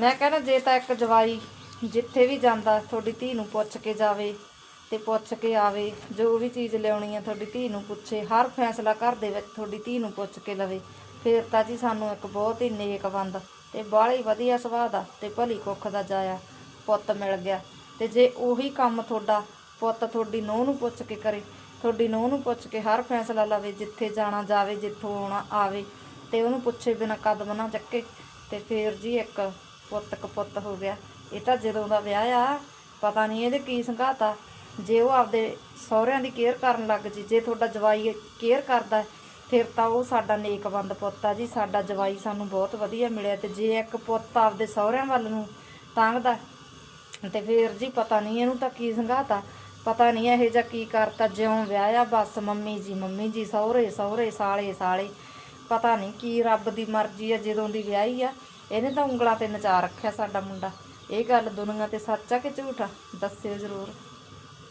ਮੈਂ ਕਹਿੰਦਾ ਜੇ ਤਾਂ ਇੱਕ ਜਵਾਈ ਜਿੱਥੇ ਵੀ ਜਾਂਦਾ, ਤੁਹਾਡੀ ਧੀ ਨੂੰ ਪੁੱਛ ਕੇ ਜਾਵੇ ਤੇ ਪੁੱਛ ਕੇ ਆਵੇ, ਜੋ ਵੀ ਚੀਜ਼ ਲਿਆਉਣੀ ਆ ਤੁਹਾਡੀ ਧੀ ਨੂੰ ਪੁੱਛੇ, ਹਰ ਫੈਸਲਾ ਘਰ ਦੇ ਵਿੱਚ ਤੁਹਾਡੀ ਧੀ ਨੂੰ ਪੁੱਛ ਕੇ ਲਵੇ। ਫਿਰ ਤਾਂ ਜੀ ਸਾਨੂੰ ਇੱਕ ਬਹੁਤ ਹੀ ਨੇਕ ਬੰਦ ਤੇ ਬਾਹਲੀ ਵਧੀਆ ਸੁਭਾਅ ਦਾ ਤੇ ਭਲੀ ਕੁੱਖ ਦਾ ਜਾਇਆ ਪੁੱਤ ਮਿਲ ਗਿਆ। ਤੇ ਜੇ ਉਹੀ ਕੰਮ ਤੁਹਾਡਾ ਪੁੱਤ ਤੁਹਾਡੀ ਨੂੰਹ ਨੂੰ ਪੁੱਛ ਕੇ ਕਰੇ, ਤੁਹਾਡੀ ਨੂੰਹ ਨੂੰ ਪੁੱਛ ਕੇ ਹਰ ਫੈਸਲਾ ਲਵੇ, ਜਿੱਥੇ ਜਾਣਾ ਜਾਵੇ, ਜਿੱਥੋਂ ਆਉਣਾ ਆਵੇ, ਤੇ ਉਹਨੂੰ ਪੁੱਛੇ ਬਿਨਾ ਕਦਮ ਨਾ ਚੱਕੇ। ਤੇ ਫਿਰ ਜੀ ਇੱਕ ਪੁੱਤ ਕਪੁੱਤ ਹੋ ਗਿਆ। ਇਹ ਤਾਂ ਜਦੋਂ ਦਾ ਵਿਆਹ ਆ, ਪਤਾ ਨਹੀਂ ਇਹਦੇ ਕੀ ਸੰਘਾਤਾ ਜੇ ਉਹ ਆਪਦੇ ਸਹੁਰਿਆਂ ਦੀ ਕੇਅਰ ਕਰਨ ਲੱਗ ਜੀ, ਜੇ ਤੁਹਾਡਾ ਜਵਾਈ ਕੇਅਰ ਕਰਦਾ ਫਿਰ ਤਾਂ ਉਹ ਸਾਡਾ ਨੇਕਬੰਦ ਪੁੱਤ ਆ ਜੀ। ਸਾਡਾ ਜਵਾਈ ਸਾਨੂੰ ਬਹੁਤ ਵਧੀਆ ਮਿਲਿਆ ਤੇ ਜੇ ਇੱਕ ਪੁੱਤ ਆਪਦੇ ਸਹੁਰਿਆਂ ਵੱਲ ਨੂੰ ਤੰਗਦਾ ਤੇ ਫਿਰ ਜੀ ਪਤਾ ਨਹੀਂ ਇਹਨੂੰ ਤਾਂ ਕੀ ਸੰਘਾਤਾ ਪਤਾ ਨਹੀਂ ਇਹ ਜਿਹਾ ਕੀ ਕਰਤਾ, ਜਿਉਂ ਵਿਆਹਿਆ, ਬਸ ਮੰਮੀ ਜੀ ਮੰਮੀ ਜੀ, ਸਹੁਰੇ ਸਹੁਰੇ, ਸਾਲੇ ਸਾਲੇ। ਪਤਾ ਨਹੀਂ ਕੀ ਰੱਬ ਦੀ ਮਰਜ਼ੀ ਆ, ਜਦੋਂ ਦੀ ਵਿਆਹੀ ਆ। ਇਹਨੇ ਤਾਂ ਉਂਗਲਾਂ ਤੇ ਨਚਾ ਰੱਖਿਆ ਸਾਡਾ ਮੁੰਡਾ। ਇਹ ਗੱਲ ਦੁਨੀਆ ਤੇ ਸੱਚ ਆ ਕਿ ਝੂਠ ਆ? ਦੱਸਿਓ ਜ਼ਰੂਰ।